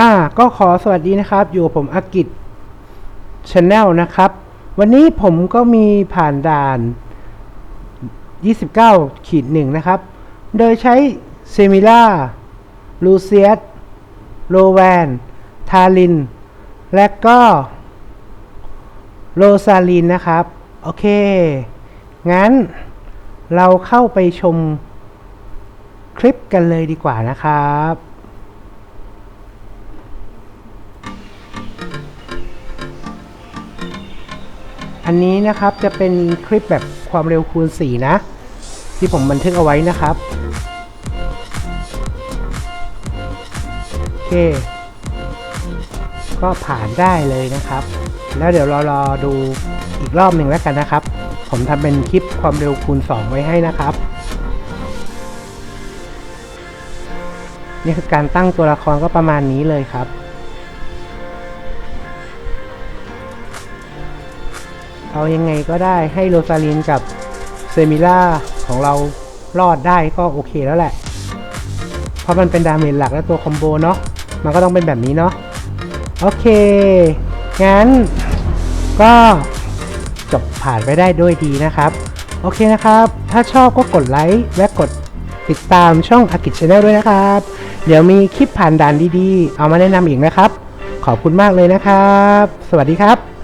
อ่าก็ขอสวัสดีนะครับ อยู่ผมอากิจชาแนลนะครับ วันนี้ผมก็มีผ่านด่าน 29ขีดหนึ่งนะครับ โดยใช้เซมิล่าลูเซียสโลแวนทาลิน และก็โรซาลินนะครับ โอเค งั้นเราเข้าไปชมคลิปกันเลยดีกว่านะครับ อันนี้นะครับจะเป็นคลิปแบบความเร็วคูณ 4 นะ ที่ผมบันทึกเอาไว้นะครับโอเค ก็ผ่านได้เลยนะครับ แล้วเดี๋ยวเรารอดูอีกรอบหนึ่งแล้วกันนะครับ ผมทำเป็นคลิปความเร็วคูณ 2 ไว้ให้นะครับ นี่คือการตั้งตัวละครก็ประมาณนี้เลยครับ เอายังไงก็ได้ให้โรซาลินกับเซมิล่าของเรารอดได้ก็โอเคแล้วแหละ เพราะมันเป็นดาเมจหลักและตัวคอมโบเนาะ มันก็ต้องเป็นแบบนี้เนาะ โอเค งั้น ก็จบผ่านไปได้ด้วยดีนะครับ โอเคนะครับ ถ้าชอบก็กดไลค์และกดติดตามช่องอากิจชาแนลด้วยนะครับ เดี๋ยวมีคลิปผ่านด่านดีๆ เอามาแนะนำอีกนะครับ ขอบคุณมากเลยนะครับ สวัสดีครับ